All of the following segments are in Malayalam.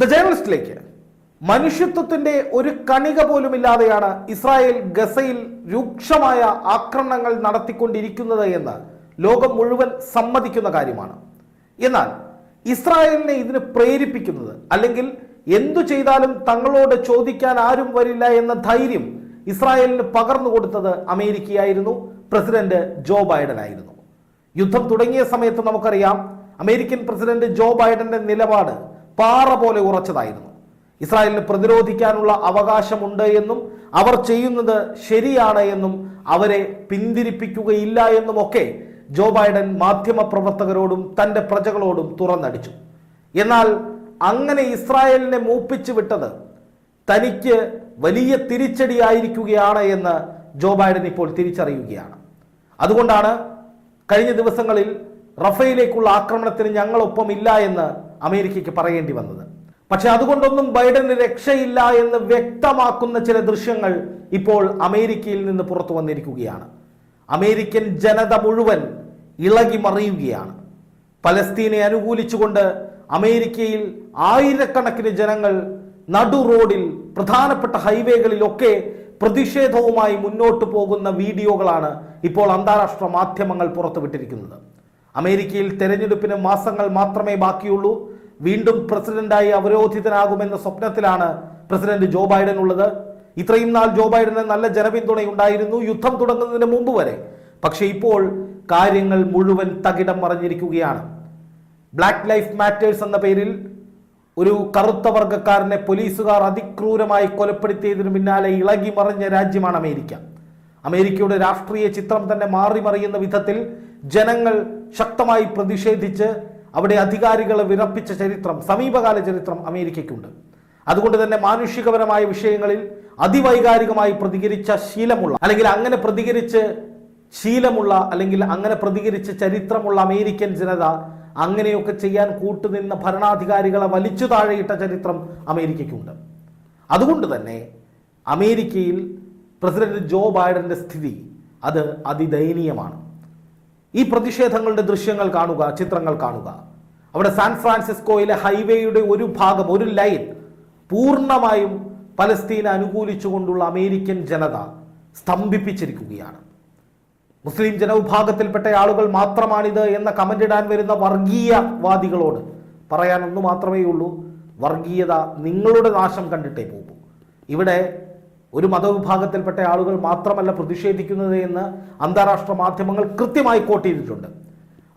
ദ ജേർണലിസ്റ്റിലേക്ക് മനുഷ്യത്വത്തിന്റെ ഒരു കണിക പോലും ഇല്ലാതെയാണ് ഇസ്രായേൽ ഗസയിൽ രൂക്ഷമായ ആക്രമണങ്ങൾ നടത്തിക്കൊണ്ടിരിക്കുന്നത് എന്ന് ലോകം മുഴുവൻ സമ്മതിക്കുന്ന കാര്യമാണ്. എന്നാൽ ഇസ്രായേലിനെ ഇതിന് പ്രേരിപ്പിക്കുന്നത് അല്ലെങ്കിൽ എന്തു ചെയ്താലും തങ്ങളോട് ചോദിക്കാൻ ആരും വരില്ല എന്ന ധൈര്യം ഇസ്രായേലിന് പകർന്നു കൊടുത്തത് അമേരിക്കയായിരുന്നു. പ്രസിഡന്റ് ജോ ബൈഡൻ ആയിരുന്നു യുദ്ധം തുടങ്ങിയ സമയത്ത് നമുക്കറിയാം അമേരിക്കൻ പ്രസിഡന്റ് ജോ ബൈഡന്റെ നിലപാട് പാറ പോലെ ഉറച്ചതായിരുന്നു. ഇസ്രായേലിന് പ്രതിരോധിക്കാനുള്ള അവകാശമുണ്ട് എന്നും അവർ ചെയ്യുന്നത് ശരിയാണ് എന്നും അവരെ പിന്തിരിപ്പിക്കുകയില്ല എന്നുമൊക്കെ ജോ ബൈഡൻ മാധ്യമ പ്രവർത്തകരോടും തന്റെ പ്രജകളോടും തുറന്നടിച്ചു. എന്നാൽ അങ്ങനെ ഇസ്രായേലിനെ മൂപ്പിച്ചു വിട്ടത് തനിക്ക് വലിയ തിരിച്ചടിയായിരിക്കുകയാണ് എന്ന് ജോ ബൈഡൻ ഇപ്പോൾ തിരിച്ചറിയുകയാണ്. അതുകൊണ്ടാണ് കഴിഞ്ഞ ദിവസങ്ങളിൽ റഫയിലേക്കുള്ള ആക്രമണത്തിന് ഞങ്ങളൊപ്പമില്ല എന്ന് അമേരിക്കയ്ക്ക് പറയേണ്ടി വന്നത്. പക്ഷെ അതുകൊണ്ടൊന്നും ബൈഡന് രക്ഷയില്ല എന്ന് വ്യക്തമാക്കുന്ന ചില ദൃശ്യങ്ങൾ ഇപ്പോൾ അമേരിക്കയിൽ നിന്ന് പുറത്തു വന്നിരിക്കുകയാണ്. അമേരിക്കൻ ജനത മുഴുവൻ ഇളകി മറിയുകയാണ്. പലസ്തീനെ അനുകൂലിച്ചുകൊണ്ട് അമേരിക്കയിൽ ആയിരക്കണക്കിന് ജനങ്ങൾ നടു റോഡിൽ പ്രധാനപ്പെട്ട ഹൈവേകളിലൊക്കെ പ്രതിഷേധവുമായി മുന്നോട്ട് പോകുന്ന വീഡിയോകളാണ് ഇപ്പോൾ അന്താരാഷ്ട്ര മാധ്യമങ്ങൾ പുറത്തുവിട്ടിരിക്കുന്നത്. അമേരിക്കയിൽ തെരഞ്ഞെടുപ്പിന് മാസങ്ങൾ മാത്രമേ ബാക്കിയുള്ളൂ. വീണ്ടും പ്രസിഡന്റായി അവരോധിതനാകുമെന്ന സ്വപ്നത്തിലാണ് പ്രസിഡന്റ് ജോ ബൈഡൻ ഉള്ളത്. ഇത്രയും നാൾ ജോ ബൈഡന് നല്ല ജനപിന്തുണയുണ്ടായിരുന്നു യുദ്ധം തുടങ്ങുന്നതിന് മുമ്പ് വരെ. പക്ഷേ ഇപ്പോൾ കാര്യങ്ങൾ മുഴുവൻ തകിടം മറിഞ്ഞിരിക്കുകയാണ്. ബ്ലാക്ക് ലൈഫ് മാറ്റേഴ്സ് എന്ന പേരിൽ ഒരു കറുത്ത വർഗക്കാരനെ പോലീസുകാർ അതിക്രൂരമായി കൊലപ്പെടുത്തിയതിനു പിന്നാലെ ഇളകി മറിഞ്ഞ രാജ്യമാണ് അമേരിക്ക. അമേരിക്കയുടെ രാഷ്ട്രീയ ചിത്രം തന്നെ മാറി മറിയുന്ന വിധത്തിൽ ജനങ്ങൾ ശക്തമായി പ്രതിഷേധിച്ച് അവിടെ അധികാരികളെ വിറപ്പിച്ച ചരിത്രം സമീപകാല ചരിത്രം അമേരിക്കയ്ക്കുണ്ട്. അതുകൊണ്ട് തന്നെ മാനുഷികപരമായ വിഷയങ്ങളിൽ അതിവൈകാരികമായി പ്രതികരിച്ച ശീലമുള്ള അല്ലെങ്കിൽ അങ്ങനെ പ്രതികരിച്ച് ശീലമുള്ള അല്ലെങ്കിൽ അങ്ങനെ പ്രതികരിച്ച് ചരിത്രമുള്ള അമേരിക്കൻ ജനത അങ്ങനെയൊക്കെ ചെയ്യാൻ കൂട്ടുനിന്ന ഭരണാധികാരികളെ വലിച്ചു താഴെയിട്ട ചരിത്രം അമേരിക്കയ്ക്കുണ്ട്. അതുകൊണ്ട് തന്നെ അമേരിക്കയിൽ പ്രസിഡന്റ് ജോ ബൈഡന്റെ സ്ഥിതി അത് അതിദയനീയമാണ്. ഈ പ്രതിഷേധങ്ങളുടെ ദൃശ്യങ്ങൾ കാണുക ചിത്രങ്ങൾ കാണുക. അവിടെ സാൻ ഫ്രാൻസിസ്കോയിലെ ഹൈവേയുടെ ഒരു ഭാഗം ഒരു ലൈൻ പൂർണമായും പലസ്തീൻ അനുകൂലിച്ചുകൊണ്ടുള്ള അമേരിക്കൻ ജനത സ്തംഭിപ്പിച്ചിരിക്കുകയാണ്. മുസ്ലിം ജനവിഭാഗത്തിൽപ്പെട്ട ആളുകൾ മാത്രമാണിത് എന്ന കമന്റ് ഇടാൻ വരുന്ന വർഗീയവാദികളോട് പറയാൻ ഒന്ന് മാത്രമേ ഉള്ളൂ വർഗീയത നിങ്ങളുടെ നാശം കണ്ടിട്ടേ പോകൂ. ഇവിടെ ഒരു മതവിഭാഗത്തിൽപ്പെട്ട ആളുകൾ മാത്രമല്ല പ്രതിഷേധിക്കുന്നത് എന്ന് അന്താരാഷ്ട്ര മാധ്യമങ്ങൾ കൃത്യമായി കോട്ട് ചെയ്തിട്ടുണ്ട്.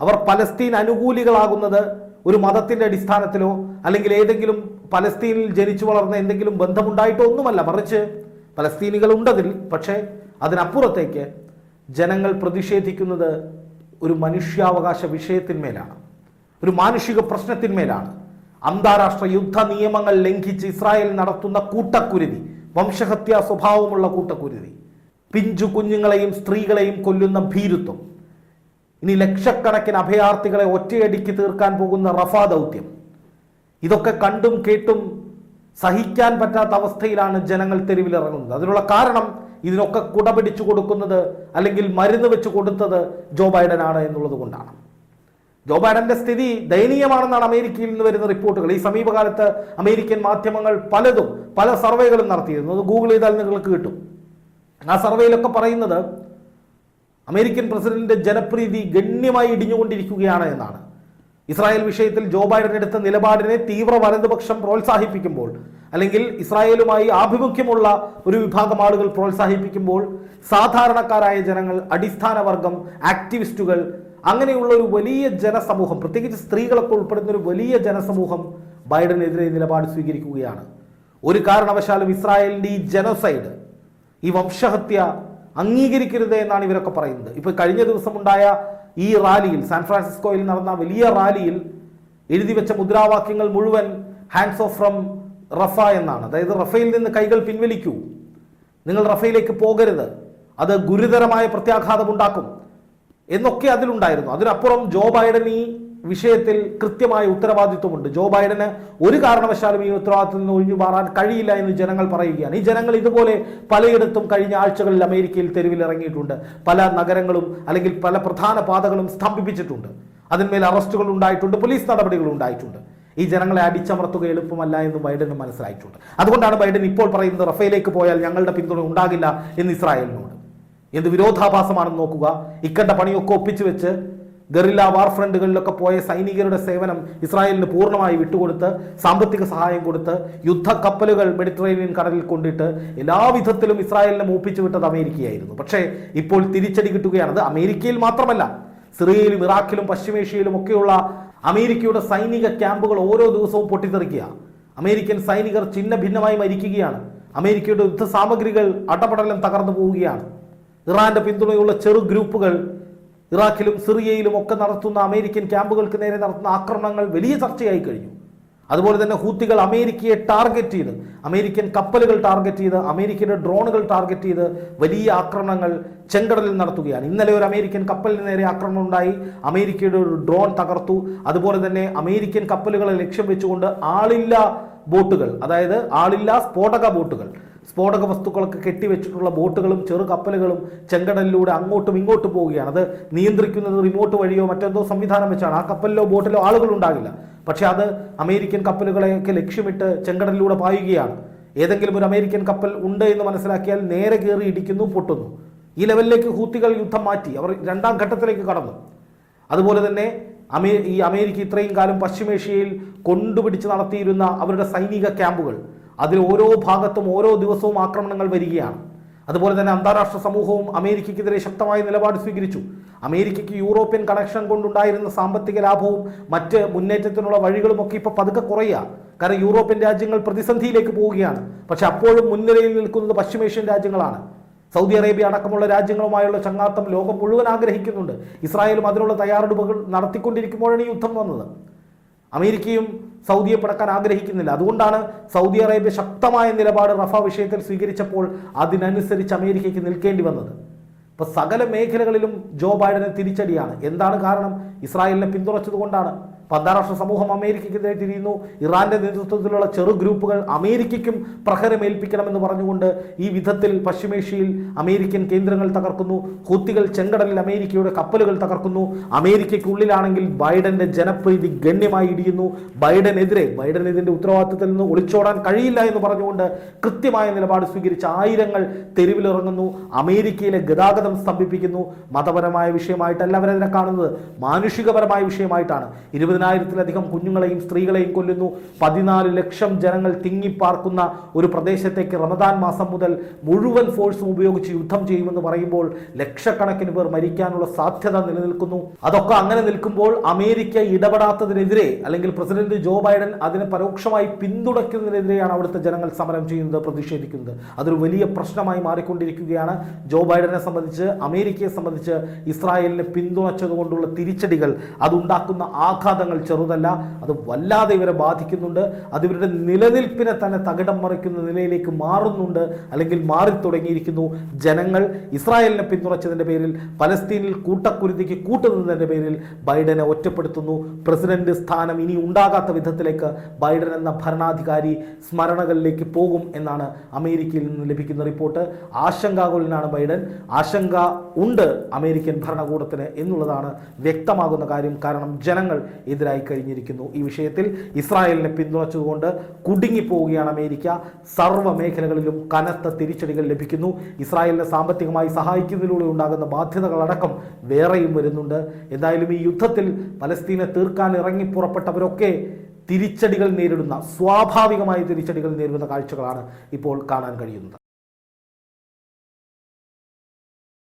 അവർ പലസ്തീൻ അനുകൂലികളാകുന്നത് ഒരു മതത്തിന്റെ അടിസ്ഥാനത്തിലോ അല്ലെങ്കിൽ ഏതെങ്കിലും പലസ്തീനിൽ ജനിച്ചു വളർന്ന എന്തെങ്കിലും ബന്ധമുണ്ടായിട്ടോ ഒന്നുമല്ല. മറിച്ച് പലസ്തീനികളുണ്ടതിൽ പക്ഷേ അതിനപ്പുറത്തേക്ക് ജനങ്ങൾ പ്രതിഷേധിക്കുന്നത് ഒരു മനുഷ്യാവകാശ വിഷയത്തിന്മേലാണ്. ഒരു മാനുഷിക പ്രശ്നത്തിന്മേലാണ്. അന്താരാഷ്ട്ര യുദ്ധ നിയമങ്ങൾ ലംഘിച്ച് ഇസ്രായേൽ നടത്തുന്ന കൂട്ടക്കുരുതി വംശഹത്യാ സ്വഭാവമുള്ള കൂട്ടക്കുരുതി. പിഞ്ചു കുഞ്ഞുങ്ങളെയും സ്ത്രീകളെയും കൊല്ലുന്ന ഭീരുത്വം. ഇനി ലക്ഷക്കണക്കിന് അഭയാർത്ഥികളെ ഒറ്റയടിക്ക് തീർക്കാൻ പോകുന്ന റഫ ദൗത്യം. ഇതൊക്കെ കണ്ടും കേട്ടും സഹിക്കാൻ പറ്റാത്ത അവസ്ഥയിലാണ് ജനങ്ങൾ തെരുവിലിറങ്ങുന്നത്. അതിനുള്ള കാരണം ഇതിനൊക്കെ കുടപിടിച്ചു കൊടുക്കുന്നത് അല്ലെങ്കിൽ മരുന്ന് വെച്ച് കൊടുത്തത് ജോ ബൈഡനാണ് എന്നുള്ളത് കൊണ്ടാണ്. ജോ ബൈഡന്റെ സ്ഥിതി ദയനീയമാണെന്നാണ് അമേരിക്കയിൽ നിന്ന് വരുന്ന റിപ്പോർട്ടുകൾ. ഈ സമീപകാലത്ത് അമേരിക്കൻ മാധ്യമങ്ങൾ പലതും പല സർവേകളും നടത്തിയിരുന്നു. അത് ഗൂഗിൾ ചെയ്താൽ നിങ്ങൾക്ക് കിട്ടും. ആ സർവേയിലൊക്കെ പറയുന്നത് അമേരിക്കൻ പ്രസിഡന്റിന്റെ ജനപ്രീതി ഗണ്യമായി ഇടിഞ്ഞുകൊണ്ടിരിക്കുകയാണ് എന്നാണ്. ഇസ്രായേൽ വിഷയത്തിൽ ജോ ബൈഡൻ എടുത്ത നിലപാടിനെ തീവ്ര വലതുപക്ഷം പ്രോത്സാഹിപ്പിക്കുമ്പോൾ അല്ലെങ്കിൽ ഇസ്രായേലുമായി ആഭിമുഖ്യമുള്ള ഒരു വിഭാഗം ആളുകൾ പ്രോത്സാഹിപ്പിക്കുമ്പോൾ സാധാരണക്കാരായ ജനങ്ങൾ അടിസ്ഥാന വർഗം ആക്ടിവിസ്റ്റുകൾ അങ്ങനെയുള്ള ഒരു വലിയ ജനസമൂഹം പ്രത്യേകിച്ച് സ്ത്രീകളൊക്കെ ഉൾപ്പെടുന്ന ഒരു വലിയ ജനസമൂഹം ബൈഡനെതിരെ നിലപാട് സ്വീകരിക്കുകയാണ്. ഒരു കാരണവശാലും ഇസ്രായേലിന്റെ ഈ ജനസൈഡ് ഈ വംശഹത്യ അംഗീകരിക്കരുത് എന്നാണ് ഇവരൊക്കെ പറയുന്നത്. ഇപ്പൊ കഴിഞ്ഞ ദിവസമുണ്ടായ ഈ റാലിയിൽ സാൻ ഫ്രാൻസിസ്കോയിൽ നടന്ന വലിയ റാലിയിൽ എഴുതി വെച്ച മുദ്രാവാക്യങ്ങൾ മുഴുവൻ ഹാൻഡ്സ് ഓഫ് ഫ്രം റഫ എന്നാണ്. അതായത് റഫയിൽ നിന്ന് കൈകൾ പിൻവലിക്കൂ. നിങ്ങൾ റഫയിലേക്ക് പോകരുത്. അത് ഗുരുതരമായ പ്രത്യാഘാതമുണ്ടാക്കും എന്നൊക്കെ അതിലുണ്ടായിരുന്നു. അതിനപ്പുറം ജോ ബൈഡൻ ഈ വിഷയത്തിൽ കൃത്യമായ ഉത്തരവാദിത്വമുണ്ട്. ജോ ബൈഡന് ഒരു കാരണവശാലും ഈ ഉത്തരവാദിത്വത്തിൽ നിന്ന് ഒഴിഞ്ഞു മാറാൻ കഴിയില്ല എന്ന് ജനങ്ങൾ പറയുകയാണ്. ഈ ജനങ്ങൾ ഇതുപോലെ പലയിടത്തും കഴിഞ്ഞ ആഴ്ചകളിൽ അമേരിക്കയിൽ തെരുവിലിറങ്ങിയിട്ടുണ്ട് പല നഗരങ്ങളും അല്ലെങ്കിൽ പല പ്രധാന പാതകളും സ്തംഭിപ്പിച്ചിട്ടുണ്ട്. അതിന്മേൽ അറസ്റ്റുകൾ ഉണ്ടായിട്ടുണ്ട് പോലീസ് നടപടികൾ ഉണ്ടായിട്ടുണ്ട്. ഈ ജനങ്ങളെ അടിച്ചമർത്തുക എളുപ്പമല്ല എന്ന് ബൈഡന് മനസ്സിലായിട്ടുണ്ട്. അതുകൊണ്ടാണ് ബൈഡൻ ഇപ്പോൾ പറയുന്നത് റഫേലേക്ക് പോയാൽ ഞങ്ങളുടെ പിന്തുണ ഉണ്ടാകില്ല എന്ന് ഇസ്രായേലിനോട്. എന്ത് വിരോധാഭാസമാണെന്ന് നോക്കുക. ഇക്കണ്ട പണിയൊക്കെ ഒപ്പിച്ചു വെച്ച് ഗറില്ല വാർ ഫ്രണ്ടുകളിലൊക്കെ പോയ സൈനികരുടെ സേവനം ഇസ്രായേലിന് പൂർണമായി വിട്ടുകൊടുത്ത് സാമ്പത്തിക സഹായം കൊടുത്ത് യുദ്ധക്കപ്പലുകൾ മെഡിറ്ററേനിയൻ കടലിൽ കൊണ്ടിട്ട് എല്ലാവിധത്തിലും ഇസ്രായേലിനെ മൂപ്പിച്ചു വിട്ടത് അമേരിക്കയായിരുന്നു. പക്ഷേ ഇപ്പോൾ തിരിച്ചടി കിട്ടുകയാണ് അത് അമേരിക്കയിൽ മാത്രമല്ല സിറിയയിലും ഇറാഖിലും പശ്ചിമേഷ്യയിലും ഒക്കെയുള്ള അമേരിക്കയുടെ സൈനിക ക്യാമ്പുകൾ ഓരോ ദിവസവും പൊട്ടിത്തെറിക്കുക. അമേരിക്കൻ സൈനികർ ചിഹ്ന ഭിന്നമായി മരിക്കുകയാണ്. അമേരിക്കയുടെ യുദ്ധ സാമഗ്രികൾ അടപടലം തകർന്നു പോവുകയാണ്. ഇറാന്റെ പിന്തുണയുള്ള ചെറു ഗ്രൂപ്പുകൾ ഇറാഖിലും സിറിയയിലും ഒക്കെ നടത്തുന്ന അമേരിക്കൻ ക്യാമ്പുകൾക്ക് നേരെ നടത്തുന്ന ആക്രമണങ്ങൾ വലിയ ചർച്ചയായി കഴിഞ്ഞു. അതുപോലെ തന്നെ ഹൂത്തികൾ അമേരിക്കയെ ടാർഗറ്റ് ചെയ്ത് അമേരിക്കൻ കപ്പലുകൾ ടാർഗറ്റ് ചെയ്ത് അമേരിക്കയുടെ ഡ്രോണുകൾ ടാർഗറ്റ് ചെയ്ത് വലിയ ആക്രമണങ്ങൾ ചെങ്കടലിൽ നടത്തുകയാണ്. ഇന്നലെ ഒരു അമേരിക്കൻ കപ്പലിന് നേരെ ആക്രമണം ഉണ്ടായി. അമേരിക്കയുടെ ഒരു ഡ്രോൺ തകർത്തു. അതുപോലെ തന്നെ അമേരിക്കൻ കപ്പലുകളെ ലക്ഷ്യം വെച്ചുകൊണ്ട് ആളില്ല ബോട്ടുകൾ അതായത് ആളില്ല സ്ഫോടക ബോട്ടുകൾ സ്ഫോടക വസ്തുക്കളൊക്കെ കെട്ടിവെച്ചിട്ടുള്ള ബോട്ടുകളും ചെറു കപ്പലുകളും ചെങ്കടലിലൂടെ അങ്ങോട്ടും ഇങ്ങോട്ടും പോവുകയാണ്. അത് നിയന്ത്രിക്കുന്നത് റിമോട്ട് വഴിയോ മറ്റെന്തോ സംവിധാനം വെച്ചാണ്. ആ കപ്പലിലോ ബോട്ടിലോ ആളുകൾ ഉണ്ടാകില്ല. പക്ഷേ അത് അമേരിക്കൻ കപ്പലുകളെയൊക്കെ ലക്ഷ്യമിട്ട് ചെങ്കടലിലൂടെ പായുകയാണ്. ഏതെങ്കിലും ഒരു അമേരിക്കൻ കപ്പൽ ഉണ്ട് എന്ന് മനസ്സിലാക്കിയാൽ നേരെ കയറി ഇടിക്കുന്നു പൊട്ടുന്നു. ഈ ലെവലിലേക്ക് ഹൂത്തികൾ യുദ്ധം മാറ്റി. അവർ രണ്ടാം ഘട്ടത്തിലേക്ക് കടന്നു. അതുപോലെ തന്നെ അമേ ഈ അമേരിക്ക ഇത്രയും കാലം പശ്ചിമേഷ്യയിൽ കൊണ്ടുപിടിച്ച് നടത്തിയിരുന്ന അവരുടെ സൈനിക ക്യാമ്പുകൾ. അതിൽ ഓരോ ഭാഗത്തും ഓരോ ദിവസവും ആക്രമണങ്ങൾ വരികയാണ്. അതുപോലെ തന്നെ അന്താരാഷ്ട്ര സമൂഹവും അമേരിക്കയ്ക്കെതിരെ ശക്തമായ നിലപാട് സ്വീകരിച്ചു. അമേരിക്കയ്ക്ക് യൂറോപ്യൻ കണക്ഷൻ കൊണ്ടുണ്ടായിരുന്ന സാമ്പത്തിക ലാഭവും മറ്റ് മുന്നേറ്റത്തിനുള്ള വഴികളും ഒക്കെ ഇപ്പോൾ പതുക്കെ കുറയുക കാരണം യൂറോപ്യൻ രാജ്യങ്ങൾ പ്രതിസന്ധിയിലേക്ക് പോവുകയാണ്. പക്ഷെ അപ്പോഴും മുൻനിരയിൽ നിൽക്കുന്നത് പശ്ചിമേഷ്യൻ രാജ്യങ്ങളാണ്. സൗദി അറേബ്യ അടക്കമുള്ള രാജ്യങ്ങളുമായുള്ള ചങ്ങാത്തം ലോകം മുഴുവൻ ആഗ്രഹിക്കുന്നുണ്ട്. ഇസ്രായേലും അതിനുള്ള തയ്യാറെടുപ്പുകൾ നടത്തിക്കൊണ്ടിരിക്കുമ്പോഴാണ് ഈ യുദ്ധം വന്നത്. അമേരിക്കയും സൗദിയെ പിടക്കാൻ ആഗ്രഹിക്കുന്നില്ല. അതുകൊണ്ടാണ് സൗദി അറേബ്യ ശക്തമായ നിലപാട് റഫ വിഷയത്തിൽ സ്വീകരിച്ചപ്പോൾ അതിനനുസരിച്ച് അമേരിക്കയ്ക്ക് നിൽക്കേണ്ടി വന്നത്. ഇപ്പൊ സകല മേഖലകളിലും ജോ ബൈഡന് തിരിച്ചടിയാണ്. എന്താണ് കാരണം? ഇസ്രായേലിനെ പിന്തുണച്ചതുകൊണ്ടാണ്. അന്താരാഷ്ട്ര സമൂഹം അമേരിക്കയ്ക്കെതിരെ തിരിയുന്നു. ഇറാന്റെ നേതൃത്വത്തിലുള്ള ചെറു ഗ്രൂപ്പുകൾ അമേരിക്കയ്ക്കും പ്രഹരമേൽപ്പിക്കണമെന്ന് പറഞ്ഞുകൊണ്ട് ഈ വിധത്തിൽ പശ്ചിമേഷ്യയിൽ അമേരിക്കൻ കേന്ദ്രങ്ങൾ തകർക്കുന്നു. ഹൂത്തികൾ ചെങ്കടലിൽ അമേരിക്കയുടെ കപ്പലുകൾ തകർക്കുന്നു. അമേരിക്കയ്ക്കുള്ളിലാണെങ്കിൽ ബൈഡന്റെ ജനപ്രീതി ഗണ്യമായി ഇടിയുന്നു. ബൈഡനെതിരെ ബൈഡൻ ഇതിന്റെ ഉത്തരവാദിത്തത്തിൽ നിന്ന് ഒളിച്ചോടാൻ കഴിയില്ല എന്ന് പറഞ്ഞുകൊണ്ട് കൃത്യമായ നിലപാട് സ്വീകരിച്ച ആയിരങ്ങൾ തെരുവിലിറങ്ങുന്നു. അമേരിക്കയിലെ ഗതാഗതം സ്തംഭിപ്പിക്കുന്നു. മതപരമായ വിഷയമായിട്ടല്ല അവരതിനെ കാണുന്നത്. മാനുഷികപരമായ വിഷയമായിട്ടാണ്. ഇരുപതിനായിരത്തിലധികം കുഞ്ഞുങ്ങളെയും സ്ത്രീകളെയും കൊല്ലുന്നു. പതിനാല് ലക്ഷം ജനങ്ങൾ തിങ്ങിപ്പാർക്കുന്ന ഒരു പ്രദേശത്തേക്ക് റമദാൻ മാസം മുതൽ മുഴുവൻ ഫോഴ്സും ഉപയോഗിച്ച് യുദ്ധം ചെയ്യുമെന്ന് പറയുമ്പോൾ ലക്ഷക്കണക്കിന് പേർ മരിക്കാനുള്ള സാധ്യത നിലനിൽക്കുന്നു. അതൊക്കെ അങ്ങനെ നിൽക്കുമ്പോൾ അമേരിക്ക ഇടപെടാത്തതിനെതിരെ അല്ലെങ്കിൽ പ്രസിഡന്റ് ജോ ബൈഡൻ അതിനെ പരോക്ഷമായി പിന്തുണയ്ക്കുന്നതിനെതിരെയാണ് അവിടുത്തെ ജനങ്ങൾ സമരം ചെയ്യുന്നത് പ്രതിഷേധിക്കുന്നത്. അതൊരു വലിയ പ്രശ്നമായി മാറിക്കൊണ്ടിരിക്കുകയാണ്. ജോ ബൈഡനെ സംബന്ധിച്ച് അമേരിക്കയെ സംബന്ധിച്ച് ഇസ്രായേലിനെ പിന്തുണച്ചതുകൊണ്ടുള്ള തിരിച്ചടികൾ അതുണ്ടാക്കുന്ന ആഘാതങ്ങൾ ചെറുതല്ല അത് വല്ലാതെ ഇവരെ ബാധിക്കുന്നുണ്ട്. അത് ഇവരുടെ നിലനിൽപ്പിനെ തന്നെ തകിടം മറിക്കുന്ന നിലയിലേക്ക് മാറുന്നുണ്ട് അല്ലെങ്കിൽ മാറി തുടങ്ങിയിരിക്കുന്നു ജനങ്ങൾ ഇസ്രായേലിനെ പിന്തുണച്ചതിന്റെ പേരിൽ പലസ്തീനിൽ കൂട്ടക്കുരുതിക്ക് കൂട്ടുന്നതിന്റെ പേരിൽ ബൈഡനെ ഒറ്റപ്പെടുത്തുന്നു. പ്രസിഡന്റ് സ്ഥാനം ഇനി ഉണ്ടാകാത്ത വിധത്തിലേക്ക് ബൈഡൻ എന്ന ഭരണാധികാരി സ്മരണകളിലേക്ക് പോകും എന്നാണ് അമേരിക്കയിൽ നിന്ന് ലഭിക്കുന്ന റിപ്പോർട്ട്. ആശങ്കാകുലനാണ് ബൈഡൻ. ആശങ്ക ഉണ്ട് അമേരിക്കൻ ഭരണകൂടത്തിന് എന്നുള്ളതാണ് വ്യക്തമാകുന്ന കാര്യം. കാരണം ജനങ്ങൾ എതിരായി കഴിഞ്ഞിരിക്കുന്നു. ഈ വിഷയത്തിൽ ഇസ്രായേലിനെ പിന്തുണച്ചതുകൊണ്ട് കുടുങ്ങിപ്പോവുകയാണ് അമേരിക്ക. സർവ മേഖലകളിലും കനത്ത തിരിച്ചടികൾ ലഭിക്കുന്നു. ഇസ്രായേലിനെ സാമ്പത്തികമായി സഹായിക്കുന്നതിലൂടെ ഉണ്ടാകുന്ന ബാധ്യതകളടക്കം വേറെയും വരുന്നുണ്ട്. എന്തായാലും ഈ യുദ്ധത്തിൽ പലസ്തീനെ തീർക്കാൻ ഇറങ്ങി പുറപ്പെട്ടവരൊക്കെ തിരിച്ചടികൾ നേരിടുന്ന സ്വാഭാവികമായ തിരിച്ചടികൾ നേരിടുന്ന കാഴ്ചകളാണ് ഇപ്പോൾ കാണാൻ കഴിയുന്നത്.